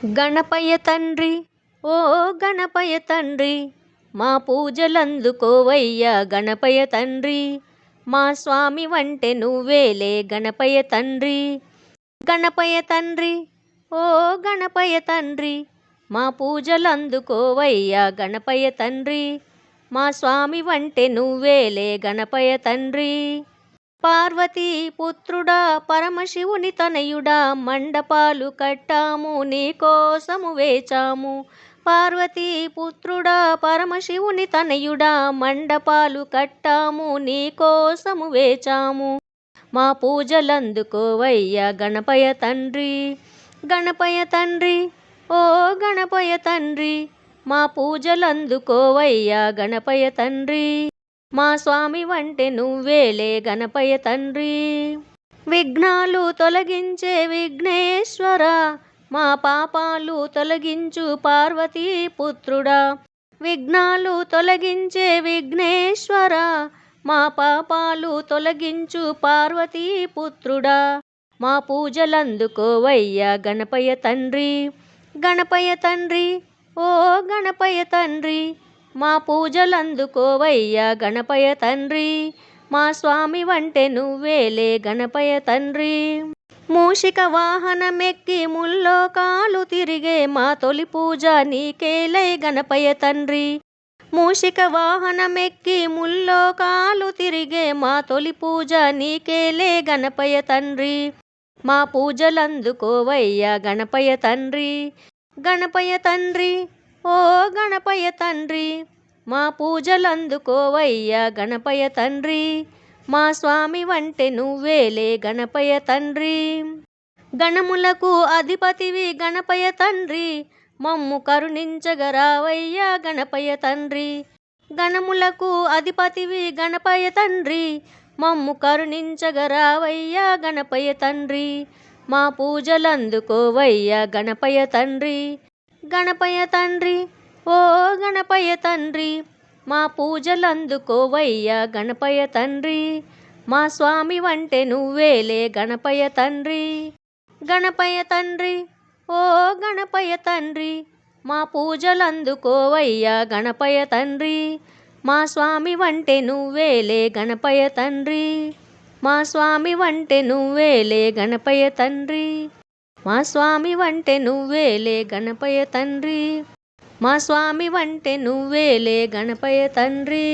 గణపయ్య తండ్రి ఓ గణపయ్య తండ్రి మా పూజలందుకోవయ్యా గణపయ్య తండ్రి. మా స్వామి వంటే నువ్వేలే గణపయ్య తండ్రి. గణపయ్య తండ్రి ఓ గణపయ్య తండ్రి మా పూజలందుకోవయ్యా గణపయ్య తండ్రి. మా స్వామి వంటే నువ్వేలే గణపయ్య తండ్రి. పార్వతీ పుత్రుడా పరమశివుని తనయుడా మండపాలు కట్టాము నీ కోసము వేచాము. పార్వతీ పుత్రుడా పరమశివుని తనయుడా మండపాలు కట్టాము నీ కోసము వేచాము. మా పూజలందుకోవయ్యా గణపయ తండ్రి. గణపయ తండ్రి ఓ గణపయ తండ్రి మా పూజలందుకోవయ్యా గణపయ తండ్రి. మా స్వామి వంటే నువ్వేలే గణపయ తండ్రి. విఘ్నాలు తొలగించే విఘ్నేశ్వర మా పాపాలు తొలగించు పార్వతీ పుత్రుడా. విఘ్నాలు తొలగించే విఘ్నేశ్వర మా పాపాలు తొలగించు పార్వతీ పుత్రుడా. మా పూజలందుకోవయ్యా గణపయ తండ్రి. గణపయ తండ్రి ఓ గణపయ తండ్రి మా పూజలందుకోవయ్యా గణపయ తండ్రి. మా స్వామి వంటే నువ్వేలే గణపయ తండ్రి. మూషిక వాహనమెక్కి ముల్లోకాలు తిరిగే మా తొలి పూజ నీకేలే గణపయ తండ్రి. మూషిక వాహనమెక్కి ముల్లోకాలు తిరిగే మా తొలి పూజ నీకేలే గణపయ తండ్రి. మా పూజలందుకోవయ్యా గణపయ తండ్రి. గణపయ తండ్రి ఓ గణపయ తండ్రి మా పూజలందుకోవయ్యా గణపయ తండ్రి మా స్వామి వంటే నువ్వేలే గణపయ తండ్రి. గణములకు అధిపతివి గణపయ తండ్రి మమ్ము కరుణించగరావయ్యా గణపయ తండ్రి. గణములకు అధిపతివి గణపయ తండ్రి మమ్ము కరుణించగరావయ్యా గణపయ తండ్రి. మా పూజలందుకోవయ్యా గణపయ తండ్రి. గణపయ తండ్రి ఓ గణపయ తండ్రి మా పూజలందుకోవయ్యా గణపయ తండ్రి. మా స్వామి వంటే నువ్వేలే గణపయ తండ్రి. గణపయ తండ్రి ఓ గణపయ తండ్రి మా పూజలందుకోవయ్యా గణపయ తండ్రి. మా స్వామి వంటే నువ్వేలే గణపయ తండ్రి. మా స్వామి వంటే నువ్వేలే గణపయ తండ్రి. మా స్వామి వంటే నువ్వేలే గణపయ తండ్రి. మా స్వామి వంటే నువ్వేలే గణపయ తండ్రి.